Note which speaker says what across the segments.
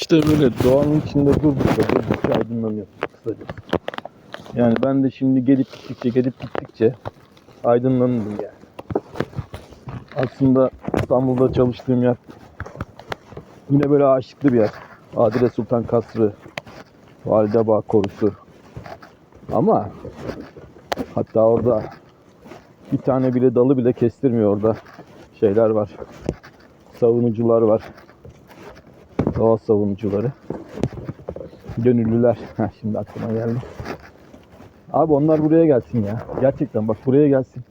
Speaker 1: İşte böyle doğanın içinde durdukça durdukça aydınlanıyor kısaca. Yani ben de şimdi gelip gittikçe gelip gittikçe aydınlandım yani. Aslında İstanbul'da çalıştığım yer yine böyle aşıklı bir yer. Adile Sultan Kasrı, Validebağ Korusu. Ama hatta orada bir tane bile dalı bile kestirmiyor orada. Şeyler var. Savunucular var. Doğa savunucuları. Gönüllüler. Şimdi aklıma geldi. Abi onlar buraya gelsin ya. Gerçekten bak buraya gelsin.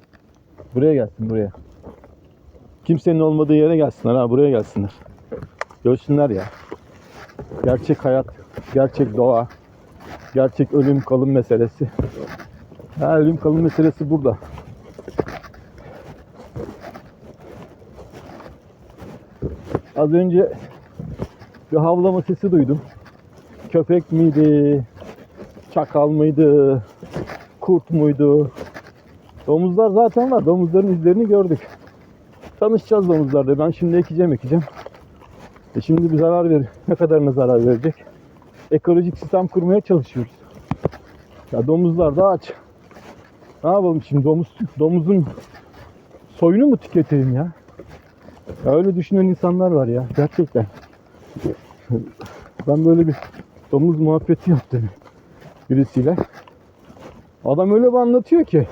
Speaker 1: Buraya gelsin buraya. Kimsenin olmadığı yere gelsinler ha buraya gelsinler. Görsünler ya. Gerçek hayat, gerçek doğa, gerçek ölüm kalım meselesi. Ha, ölüm kalım meselesi burada. Az önce bir havlama sesi duydum. Köpek miydi? Çakal mıydı? Kurt muydu? Domuzlar zaten var. Domuzların izlerini gördük. Tanışacağız domuzlarla. Ben şimdi ekeceğim ekeceğim. E şimdi bir zarar verir. Ne kadarına zarar verecek? Ekolojik sistem kurmaya çalışıyoruz. Ya domuzlar da aç. Ne yapalım şimdi domuz domuzun soyunu mu tüketelim ya? ya öyle düşünen insanlar var ya gerçekten. Ben böyle bir domuz muhabbeti yaptım birisiyle. Adam öyle bir anlatıyor ki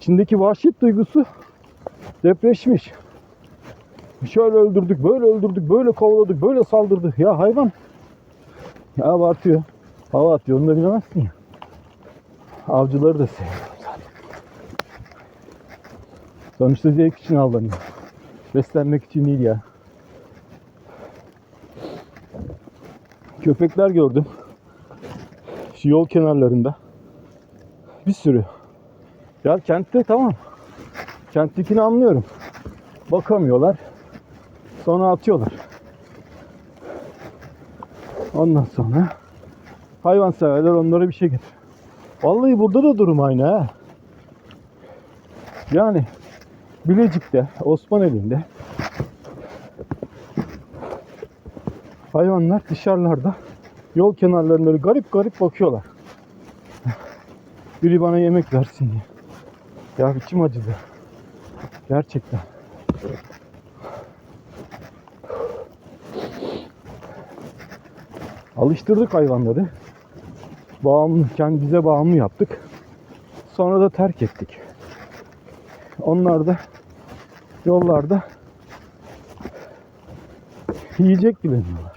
Speaker 1: içindeki vahşet duygusu depreşmiş. Şöyle öldürdük, böyle öldürdük, böyle kovaladık, böyle saldırdık. Ya hayvan. Ya abartıyor. Hava atıyor. Onu da bilemezsin ya. Avcıları da seviyorum. Sonuçta zevk için avlanıyor. Beslenmek için değil ya. Köpekler gördüm. Şu yol kenarlarında. Bir sürü. Ya kentte tamam. Kenttekini anlıyorum. Bakamıyorlar. Sonra atıyorlar. Ondan sonra hayvanseverler onlara bir şey getir. Vallahi burada da durum aynı ha. Yani Bilecik'te, Osmaneli'nde hayvanlar dışarılarda yol kenarlarında garip garip bakıyorlar. Biri bana yemek versin diye. Ya içim acıdı. Gerçekten. Alıştırdık hayvanları. Bağımlı, kendi bize bağımlı yaptık. Sonra da terk ettik. Onlar da yollarda yiyecek bilemiyorlar.